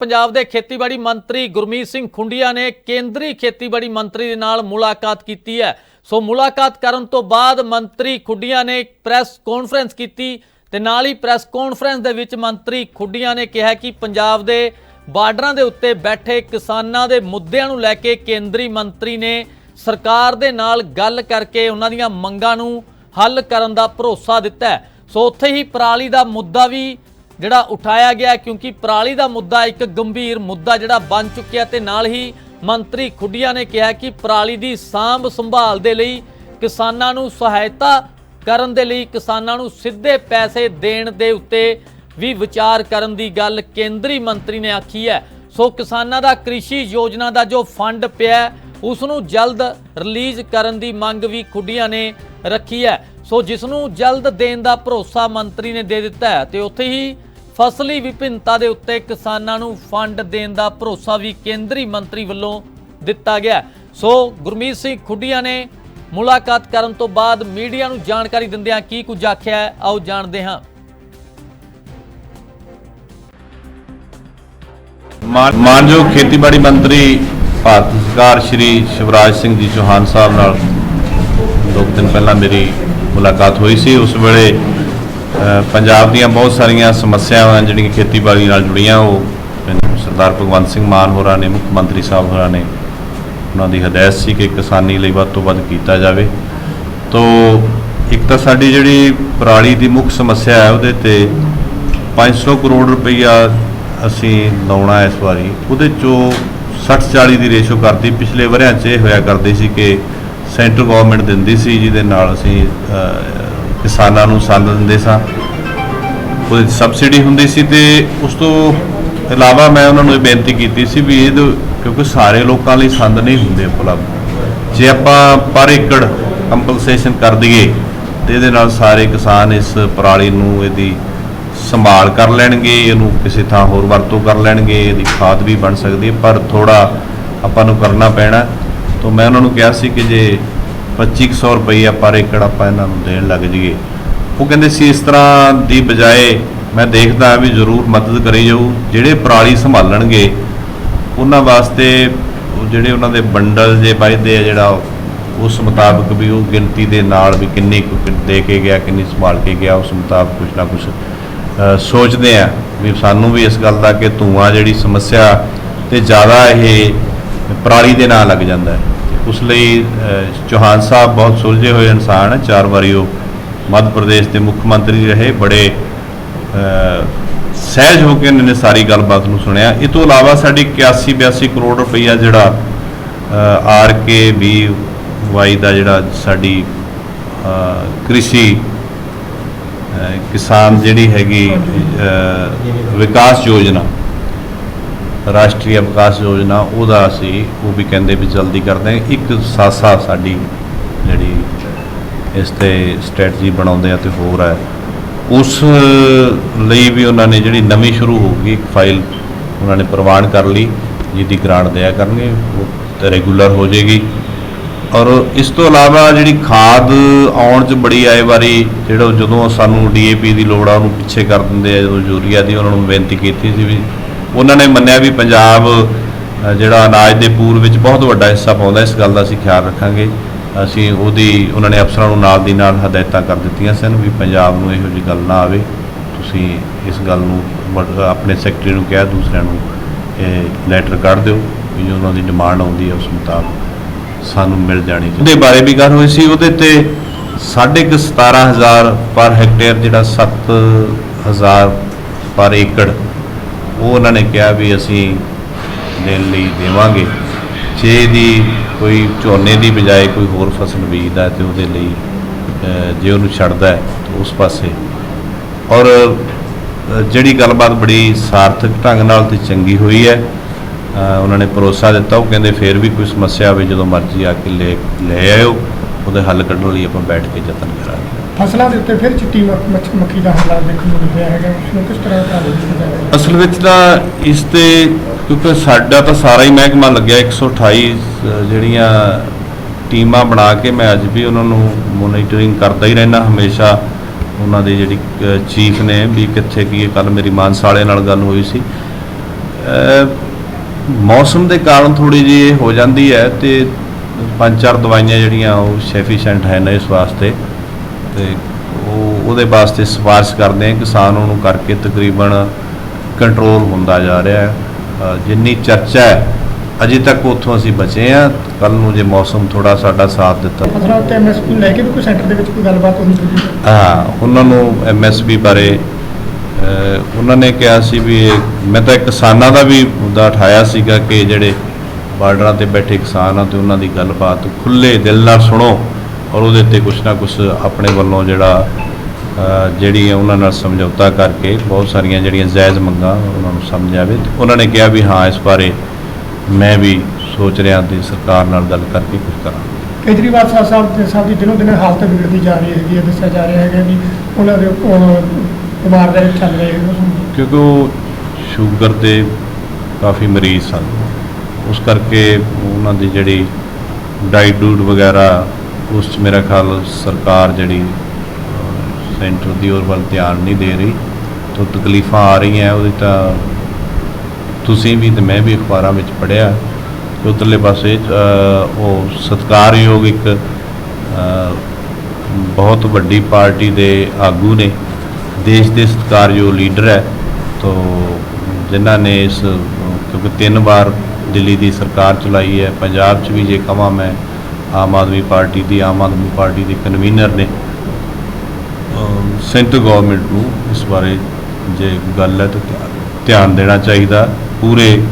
ਪੰਜਾਬ ਦੇ ਖੇਤੀਬਾੜੀ ਮੰਤਰੀ ਗੁਰਮੀਤ ਸਿੰਘ ਖੁੰਡੀਆ ਨੇ ਕੇਂਦਰੀ ਖੇਤੀਬਾੜੀ ਮੰਤਰੀ ਦੇ ਨਾਲ ਮੁਲਾਕਾਤ ਕੀਤੀ ਹੈ। ਸੋ ਮੁਲਾਕਾਤ ਕਰਨ ਤੋਂ ਬਾਅਦ ਮੰਤਰੀ ਖੁੱਡੀਆਂ ਨੇ ਪ੍ਰੈਸ ਕਾਨਫਰੰਸ ਕੀਤੀ ਤੇ ਨਾਲ ਹੀ ਪ੍ਰੈਸ ਕਾਨਫਰੰਸ ਦੇ ਵਿੱਚ ਮੰਤਰੀ ਖੁੱਡੀਆਂ ਨੇ ਕਿਹਾ ਕਿ ਪੰਜਾਬ ਦੇ ਬਾਰਡਰਾਂ ਦੇ ਉੱਤੇ ਬੈਠੇ ਕਿਸਾਨਾਂ ਦੇ ਮੁੱਦਿਆਂ ਨੂੰ ਲੈ ਕੇ ਕੇਂਦਰੀ ਮੰਤਰੀ ਨੇ ਸਰਕਾਰ ਦੇ ਨਾਲ ਗੱਲ ਕਰਕੇ ਉਹਨਾਂ ਦੀਆਂ ਮੰਗਾਂ ਨੂੰ ਹੱਲ ਕਰਨ ਦਾ ਭਰੋਸਾ ਦਿੱਤਾ ਸੋ ਉੱਥੇ ਹੀ ਪਰਾਲੀ ਦਾ ਮੁੱਦਾ ਵੀ ਜਿਹੜਾ ਉਠਾਇਆ ਗਿਆ ਕਿਉਂਕਿ ਪਰਾਲੀ ਦਾ ਮੁੱਦਾ ਇੱਕ ਗੰਭੀਰ ਮੁੱਦਾ ਜਿਹੜਾ ਬਣ ਚੁੱਕਿਆ ਤੇ ਨਾਲ ਹੀ ਮੰਤਰੀ ਖੁੱਡੀਆਂ ਨੇ ਕਿਹਾ ਕਿ ਪਰਾਲੀ ਦੀ ਸਾਂਭ ਸੰਭਾਲ ਦੇ ਲਈ ਕਿਸਾਨਾਂ ਨੂੰ ਸਹਾਇਤਾ ਕਰਨ ਦੇ ਲਈ ਕਿਸਾਨਾਂ ਨੂੰ ਸਿੱਧੇ ਪੈਸੇ ਦੇਣ ਦੇ ਉੱਤੇ ਵੀ ਵਿਚਾਰ ਕਰਨ ਦੀ ਗੱਲ ਕੇਂਦਰੀ ਮੰਤਰੀ ਨੇ ਆਖੀ ਹੈ। ਸੋ ਕਿਸਾਨਾਂ ਦਾ ਕ੍ਰਿਸ਼ੀ ਯੋਜਨਾ ਦਾ ਜੋ ਫੰਡ ਪਿਆ ਹੈ, ਉਸ ਨੂੰ ਜਲਦ ਰਿਲੀਜ਼ ਕਰਨ ਦੀ ਮੰਗ ਵੀ ਖੁੱਡੀਆਂ ਨੇ ਰੱਖੀ ਹੈ। ਸੋ ਜਿਸ ਨੂੰ ਜਲਦ ਦੇਣ ਦਾ ਭਰੋਸਾ ਮੰਤਰੀ ਨੇ ਦੇ ਦਿੱਤਾ ਹੈ ਤੇ ਉੱਥੇ ਹੀ ਫਸਲੀ ਵਿਭਿੰਨਤਾ ਦੇ ਉੱਤੇ ਕਿਸਾਨਾਂ ਨੂੰ ਫੰਡ ਦੇਣ ਦਾ ਭਰੋਸਾ ਵੀ ਕੇਂਦਰੀ ਮੰਤਰੀ ਵੱਲੋਂ ਦਿੱਤਾ ਗਿਆ ਸੋ ਗੁਰਮੀਤ ਸਿੰਘ ਖੁੱਡੀਆਂ ਨੇ ਮੁਲਾਕਾਤ ਕਰਨ ਤੋਂ ਬਾਅਦ ਮੀਡੀਆ ਨੂੰ ਜਾਣਕਾਰੀ ਦਿੰਦਿਆਂ ਕੀ ਕੁਝ ਆਖਿਆ ਆਓ ਜਾਣਦੇ ਹਾਂ। ਮਾਨਯੋਗ ਖੇਤੀਬਾੜੀ ਮੰਤਰੀ ਭਾਰਤ ਸਰਕਾਰ ਸ਼੍ਰੀ ਸ਼ਿਵਰਾਜ ਸਿੰਘ ਜੀ ਚੌਹਾਨ ਸਾਹਿਬ ਨਾਲ ਦੋ ਕੁ ਦਿਨ ਪਹਿਲਾਂ ਮੇਰੀ ਮੁਲਾਕਾਤ ਹੋਈ ਸੀ। ਉਸ ਵੇਲੇ ਪੰਜਾਬ ਦੀਆਂ ਬਹੁਤ ਸਾਰੀਆਂ ਸਮੱਸਿਆਵਾਂ ਜਿਹੜੀਆਂ ਖੇਤੀਬਾੜੀ ਨਾਲ ਜੁੜੀਆਂ, ਉਹ ਸਰਦਾਰ ਭਗਵੰਤ ਸਿੰਘ ਮਾਨ ਹੋਰਾਂ ਨੇ, ਮੁੱਖ ਮੰਤਰੀ ਸਾਹਿਬ ਹੋਰਾਂ ਨੇ ਉਹਨਾਂ ਦੀ ਹਦਾਇਤ ਸੀ ਕਿ ਕਿਸਾਨੀ ਲਈ ਵੱਧ ਤੋਂ ਵੱਧ ਕੀਤਾ ਜਾਵੇ। ਤੋ ਇੱਕ ਤਾਂ ਸਾਡੀ ਜਿਹੜੀ ਪਰਾਲੀ ਦੀ ਮੁੱਖ ਸਮੱਸਿਆ ਹੈ, ਉਹਦੇ ਤੇ 500 ਕਰੋੜ ਰੁਪਈਆ ਅਸੀਂ ਲਾਉਣਾ ਇਸ ਵਾਰੀ। ਉਹਦੇ ਚੋਂ 60 40 ਦੀ ਰੇਸ਼ੋ ਕਰਦੀ ਪਿਛਲੇ ਵਰਿਆਂ 'ਚ ਇਹ ਹੋਇਆ ਕਰਦੀ ਸੀ ਕਿ ਸੈਂਟਰ ਗਵਰਨਮੈਂਟ ਦਿੰਦੀ ਸੀ, ਜਿਹਦੇ ਨਾਲ ਅਸੀਂ ਕਿਸਾਨਾਂ ਨੂੰ ਸੰਦ ਦਿੰਦੇ ਸਾਂ। ਉਹਦੇ 'ਚ ਸਬਸਿਡੀ ਹੁੰਦੀ ਸੀ ਤੇ ਉਸ ਤੋਂ ਇਲਾਵਾ ਮੈਂ ਉਹਨਾਂ ਨੂੰ ਇਹ ਬੇਨਤੀ ਕੀਤੀ ਸੀ ਵੀ ਇਹ ਕਿਉਂਕਿ ਸਾਰੇ ਲੋਕਾਂ ਲਈ ਸੰਦ ਨਹੀਂ ਹੁੰਦੇ ਉਪਲਬਧ। ਜੇ ਆਪਾਂ ਪਰ ਏਕੜ ਕੰਪਨਸੇਸ਼ਨ ਕਰ ਦਈਏ, ਤੇ ਇਹਦੇ ਨਾਲ ਸਾਰੇ ਕਿਸਾਨ ਇਸ ਪਰਾਲੀ ਨੂੰ ਇਹਦੀ ਸੰਭਾਲ ਕਰ ਲੈਣਗੇ, ਇਹਨੂੰ ਕਿਸੇ ਥਾਂ ਹੋਰ ਵਰਤੋਂ ਕਰ ਲੈਣਗੇ, ਇਹਦੀ ਖਾਦ ਵੀ ਬਣ ਸਕਦੀ ਹੈ, ਪਰ ਥੋੜਾ ਆਪਾਂ ਨੂੰ ਕਰਨਾ ਪੈਣਾ। ਤਾਂ ਮੈਂ ਉਹਨਾਂ ਨੂੰ ਕਿਹਾ ਸੀ ਕਿ ਜੇ 2500 ਰੁਪਈਆ ਪਰ ਏਕੜ ਆਪਾਂ ਇਹਨਾਂ ਨੂੰ ਦੇਣ ਲੱਗ ਜਾਈਏ। ਉਹ ਕਹਿੰਦੇ ਸੀ, ਇਸ ਤਰ੍ਹਾਂ ਦੀ ਬਜਾਏ ਮੈਂ ਦੇਖਦਾ ਵੀ ਜ਼ਰੂਰ ਮਦਦ ਕਰੀ ਜਾਊ, ਜਿਹੜੇ ਪਰਾਲੀ ਸੰਭਾਲਣਗੇ, ਉਹਨਾਂ ਵਾਸਤੇ ਜਿਹੜੇ ਉਹਨਾਂ ਦੇ ਬੰਡਲ ਜੇ ਵੱਜਦੇ ਆ ਜਿਹੜਾ ਉਸ ਮੁਤਾਬਕ ਵੀ ਉਹ ਗਿਣਤੀ ਦੇ ਨਾਲ ਵੀ ਕਿੰਨੀ ਕੁ ਦੇ ਕੇ ਗਿਆ, ਕਿੰਨੀ ਸੰਭਾਲ ਕੇ ਗਿਆ, ਉਸ ਮੁਤਾਬਕ ਕੁਝ ਨਾ ਕੁਝ ਸੋਚਦੇ ਆ ਵੀ ਸਾਨੂੰ ਵੀ ਇਸ ਗੱਲ ਦਾ ਕਿ ਧੂਆਂ ਜਿਹੜੀ ਸਮੱਸਿਆ ਤੇ ਜ਼ਿਆਦਾ ਇਹ ਪਰਾਲੀ ਦੇ ਨਾਲ ਲੱਗ ਜਾਂਦਾ ਹੈ। ਉਸ ਲਈ ਚੌਹਾਨ ਸਾਹਿਬ ਬਹੁਤ ਸੁਲਝੇ ਹੋਏ ਇਨਸਾਨ ਹੈ। ਚਾਰ ਵਾਰੀ ਉਹ ਮੱਧ ਪ੍ਰਦੇਸ਼ ਦੇ ਮੁੱਖ ਮੰਤਰੀ ਰਹੇ, ਬੜੇ ਸਹਿਜ ਹੋ ਕੇ ਇਹਨਾਂ ਨੇ ਸਾਰੀ ਗੱਲਬਾਤ ਨੂੰ ਸੁਣਿਆ। ਇਹ ਤੋਂ ਇਲਾਵਾ ਸਾਡੀ 81 82 ਕਰੋੜ ਰੁਪਈਆ ਜਿਹੜਾ ਆਰ ਕੇ ਵੀ ਵਾਈ ਦਾ ਜਿਹੜਾ ਸਾਡੀ ਕ੍ਰਿਸ਼ੀ ਕਿਸਾਨ ਜਿਹੜੀ ਹੈਗੀ ਵਿਕਾਸ ਯੋਜਨਾ ਰਾਸ਼ਟਰੀ ਵਿਕਾਸ ਯੋਜਨਾ, ਉਹਦਾ ਅਸੀਂ ਉਹ ਵੀ ਕਹਿੰਦੇ ਵੀ ਜਲਦੀ ਕਰਦੇ ਹਾਂ। ਇੱਕ ਸਾਸਾ ਸਾਡੀ ਜਿਹੜੀ ਇਸ ਤੇ ਸਟ੍ਰੈਟਜੀ ਬਣਾਉਂਦੇ ਆ ਤੇ ਹੋਰ ਹੈ ਉਸ ਲਈ ਵੀ ਉਹਨਾਂ ਨੇ ਜਿਹੜੀ ਨਵੀਂ ਸ਼ੁਰੂ ਹੋਊਗੀ, ਇੱਕ ਫਾਈਲ ਉਹਨਾਂ ਨੇ ਪ੍ਰਵਾਨ ਕਰ ਲਈ, ਜਿਹਦੀ ਗ੍ਰਾਂਟ ਦਿਆ ਕਰਨਗੇ, ਉਹ ਰੈਗੂਲਰ ਹੋ ਜਾਏਗੀ। ਔਰ ਇਸ ਤੋਂ ਇਲਾਵਾ ਜਿਹੜੀ ਖਾਦ ਆਉਣ 'ਚ ਬੜੀ ਆਏ ਵਾਰੀ, ਜਿਹੜਾ ਜਦੋਂ ਸਾਨੂੰ ਡੀਏਪੀ ਦੀ ਲੋੜ ਆ, ਉਹਨੂੰ ਪਿੱਛੇ ਕਰ ਦਿੰਦੇ ਆ, ਜਦੋਂ ਯੂਰੀਆ ਦੀ ਉਹਨਾਂ ਨੂੰ ਬੇਨਤੀ ਕੀਤੀ ਸੀ ਵੀ ਉਹਨਾਂ ਨੇ ਮੰਨਿਆ ਵੀ ਪੰਜਾਬ ਜਿਹੜਾ ਅਨਾਜ ਦੇ ਪੂਰ ਵਿੱਚ ਬਹੁਤ ਵੱਡਾ ਹਿੱਸਾ ਪਾਉਂਦਾ, ਇਸ ਗੱਲ ਦਾ ਅਸੀਂ ਖਿਆਲ ਰੱਖਾਂਗੇ। ਅਸੀਂ ਉਹਦੀ, ਉਹਨਾਂ ਨੇ ਅਫਸਰਾਂ ਨੂੰ ਨਾਲ ਦੀ ਨਾਲ ਹਦਾਇਤਾਂ ਕਰ ਦਿੱਤੀਆਂ ਸਨ ਵੀ ਪੰਜਾਬ ਨੂੰ ਇਹੋ ਜਿਹੀ ਗੱਲ ਨਾ ਆਵੇ। ਤੁਸੀਂ ਇਸ ਗੱਲ ਨੂੰ ਆਪਣੇ ਸੈਕਟਰੀ ਨੂੰ ਕਿਹਾ, ਦੂਸਰਿਆਂ ਨੂੰ ਇਹ ਲੈਟਰ ਕੱਢ ਦਿਓ ਵੀ ਜੋ ਉਹਨਾਂ ਦੀ ਡਿਮਾਂਡ ਆਉਂਦੀ ਹੈ, ਉਸ ਮੁਤਾਬਕ ਸਾਨੂੰ ਮਿਲ ਜਾਣੀ ਚਾਹੀਦੀ। ਉਹਦੇ ਬਾਰੇ ਵੀ ਗੱਲ ਹੋਈ ਸੀ, ਉਹਦੇ ਤੇ ਸਾਢੇ ਕੁ 17000 ਪਰ ਹੈਕਟੇਅਰ, ਜਿਹੜਾ 7000 ਪਰ ਏਕੜ ਉਹ ਉਹਨਾਂ ਨੇ ਕਿਹਾ ਵੀ ਅਸੀਂ ਦੇਣ ਲਈ ਦੇਵਾਂਗੇ। ਜੇ ਦੀ ਕੋਈ ਝੋਨੇ ਦੀ ਬਜਾਏ ਕੋਈ ਹੋਰ ਫਸਲ ਬੀਜਦਾ ਹੈ ਤੇ ਉਹਦੇ ਲਈ ਜੇ ਉਹਨੂੰ ਛੱਡਦਾ ਹੈ, ਤਾਂ ਉਸ ਪਾਸੇ। ਔਰ ਜਿਹੜੀ ਗੱਲਬਾਤ ਬੜੀ ਸਾਰਥਕ ਢੰਗ ਨਾਲ ਤੇ ਚੰਗੀ ਹੋਈ ਹੈ ਉਹਨਾਂ ਨੇ ਭਰੋਸਾ ਦਿੱਤਾ। ਉਹ ਕਹਿੰਦੇ ਫੇਰ ਵੀ ਕੋਈ ਸਮੱਸਿਆ ਆਵੇ, ਜਦੋਂ ਮਰਜ਼ੀ ਆ ਕੇ ਲੈ ਲੈ ਆਇਓ, ਉਹਦੇ ਹੱਲ ਕੱਢਣ ਲਈ ਆਪਾਂ ਬੈਠ ਕੇ ਯਤਨ ਕਰਾਂਗੇ। ਫਸਲਾਂ ਦੇ ਉੱਤੇ ਫਿਰ ਚਿੱਟੀ ਮ- ਮੱਛ ਮੱਖੀ ਦਾ ਹਮਲਾ ਦੇਖਣ ਨੂੰ ਮਿਲਿਆ ਹੈਗਾ। ਉਸ ਨੂੰ ਕਿਸ ਤਰ੍ਹਾਂ ਦਾ ਦਿੱਤਾ ਅਸਲ ਵਿੱਚ ਤਾਂ ਇਸ ਤੇ ਕਿਉਂਕਿ ਸਾਡਾ ਤਾਂ ਸਾਰਾ ਹੀ ਮਹਿਕਮਾ ਲੱਗਿਆ 128 ਸ- ਜਿਹੜੀਆਂ ਟੀਮਾਂ ਬਣਾ ਕੇ ਮੈਂ ਅੱਜ ਵੀ ਉਹਨਾਂ ਨੂੰ ਮੋਨੀਟਰਿੰਗ ਕਰਦਾ ਹੀ ਰਹਿਣਾ ਹਮੇਸ਼ਾ ਉਹਨਾਂ ਦੇ ਜਿਹੜੀ ਚੀਫ ਨੇ ਵੀ ਕਿੱਥੇ ਕੀ ਕੱਲ ਮੇਰੀ ਮਾਨਸਾ ਮਾਨਸਾਲੇ ਨਾਲ ਗੱਲ ਹੋਈ ਸੀ। ਅਹ, ਮੌਸਮ ਦੇ ਕਾਰਨ ਥੋੜੀ ਜਿਹੀ ਇਹ ਹੋ ਜਾਂਦੀ ਹੈ ਤੇ ਪੰਜ ਚਾਰ ਦਵਾਈਆਂ ਜਿਹੜੀਆਂ ਉਹ ਸੈਫੀਸ਼ੀਐਂਟ ਹੈ ਨਾ ਇਸ ਵਾਸਤੇ। ਤੇ ਉਹ ਉਹਦੇ ਵਾਸਤੇ ਸਿਫਾਰਿਸ਼ ਕਰਦੇ ਆ ਕਿਸਾਨ ਉਹਨੂੰ ਕਰਕੇ ਤਕਰੀਬਨ ਕੰਟਰੋਲ ਹੁੰਦਾ ਜਾ ਰਿਹਾ ਹੈ। ਜਿੰਨੀ ਚਰਚਾ ਹੈ ਅਜੇ ਤੱਕ ਉੱਥੋਂ ਅਸੀਂ ਬਚੇ ਆ ਕੱਲ ਨੂੰ ਜੇ ਮੌਸਮ ਥੋੜਾ ਸਾਡਾ ਸਾਥ ਦਿੱਤਾ ਫਸਲਾਂ ਉੱਤੇ ਐਮਐਸਪੀ ਲੈ ਕੇ ਵੀ ਕੋਈ ਸੈਂਟਰ ਦੇ ਵਿੱਚ ਕੋਈ ਗੱਲਬਾਤ ਹੋਈ ਹੋਈ ਹਾਂ? ਉਹਨਾਂ ਨੂੰ ਐਮਐਸਪੀ ਬਾਰੇ ਉਹਨਾਂ ਨੇ ਕਿਹਾ ਸੀ ਵੀ ਮੈਂ ਤਾਂ ਕਿਸਾਨਾਂ ਦਾ ਵੀ ਮੁੱਦਾ ਉਠਾਇਆ ਸੀਗਾ ਕਿ ਜਿਹੜੇ ਬਾਰਡਰਾਂ ਤੇ ਬੈਠੇ ਕਿਸਾਨ ਆ ਤੇ ਉਹਨਾਂ ਦੀ ਗੱਲਬਾਤ ਖੁੱਲੇ ਦਿਲ ਨਾਲ ਸੁਣੋ। ਔਰ ਉਹਦੇ ਤੇ ਕੁਛ ਨਾ ਕੁਛ ਆਪਣੇ ਵੱਲੋਂ ਜਿਹੜਾ ਜਿਹੜੀ ਉਹਨਾਂ ਨਾਲ ਸਮਝੌਤਾ ਕਰਕੇ ਬਹੁਤ ਸਾਰੀਆਂ ਜਿਹੜੀਆਂ ਜਾਇਜ਼ ਮੰਗਾਂ ਉਹਨਾਂ ਨੂੰ ਸਮਝ ਆਵੇ। ਤੇ ਉਹਨਾਂ ਨੇ ਕਿਹਾ ਵੀ ਹਾਂ ਇਸ ਬਾਰੇ ਮੈਂ ਵੀ ਸੋਚ ਰਿਹਾ ਤੇ ਸਰਕਾਰ ਨਾਲ ਗੱਲ ਕਰਕੇ ਕੁਝ ਕਰਾਂ ਕੇਜਰੀਵਾਲ ਸਾਹਿਬ ਸਾਹਿਬ ਦੇ ਸਾਹਿਬ ਦੀ ਦਿਨੋਂ ਦਿਨ ਹਾਲਤ ਵਿਗੜਦੀ ਜਾ ਰਹੀ ਹੈਗੀ ਹੈ ਦੱਸਿਆ ਜਾ ਰਿਹਾ ਹੈਗਾ ਵੀ ਉਹਨਾਂ ਦੇ ਬਿਮਾਰ ਦੇ ਚੱਲ ਰਹੇ ਕਿਉਂਕਿ ਉਹ ਸ਼ੂਗਰ ਦੇ ਕਾਫੀ ਮਰੀਜ਼ ਸਨ। ਉਸ ਕਰਕੇ ਉਹਨਾਂ ਦੀ ਜਿਹੜੀ ਡਾਈਟ ਡੂਟ ਵਗੈਰਾ ਉਸ 'ਚ ਮੇਰਾ ਖਿਆਲ ਸਰਕਾਰ ਜਿਹੜੀ ਸੈਂਟਰ ਦੀ ਔਰ ਵੱਲ ਧਿਆਨ ਨਹੀਂ ਦੇ ਰਹੀ। ਤੋਂ ਤਕਲੀਫਾਂ ਆ ਰਹੀਆਂ, ਉਹਦੀ ਤਾਂ ਤੁਸੀਂ ਵੀ ਤੇ ਮੈਂ ਵੀ ਅਖਬਾਰਾਂ ਵਿੱਚ ਪੜ੍ਹਿਆ। ਕਿ ਉੱਤਰਲੇ ਪਾਸੇ ਉਹ ਸਤਿਕਾਰਯੋਗ ਇੱਕ ਬਹੁਤ ਵੱਡੀ ਪਾਰਟੀ ਦੇ ਆਗੂ ਨੇ, ਦੇਸ਼ ਦੇ ਸਤਿਕਾਰਯੋਗ ਲੀਡਰ ਹੈ। ਤੋਂ ਜਿਨ੍ਹਾਂ ਨੇ ਇਸ ਕਿਉਂਕਿ ਤਿੰਨ ਵਾਰ ਦਿੱਲੀ ਦੀ ਸਰਕਾਰ ਚਲਾਈ ਹੈ, ਪੰਜਾਬ 'ਚ ਵੀ ਜੇ ਕਹਾਂ ਮੈਂ ਆਮ ਆਦਮੀ ਪਾਰਟੀ ਦੀ, ਆਮ ਆਦਮੀ ਪਾਰਟੀ ਦੇ ਕਨਵੀਨਰ ਨੇ। ਸੈਂਟਰ ਗਵਰਨਮੈਂਟ ਨੂੰ ਇਸ ਬਾਰੇ ਜੇ ਗੱਲ ਹੈ ਤਾਂ ਧਿਆਨ- ਧਿਆਨ ਦੇਣਾ ਚਾਹੀਦਾ। ਪੂਰੇ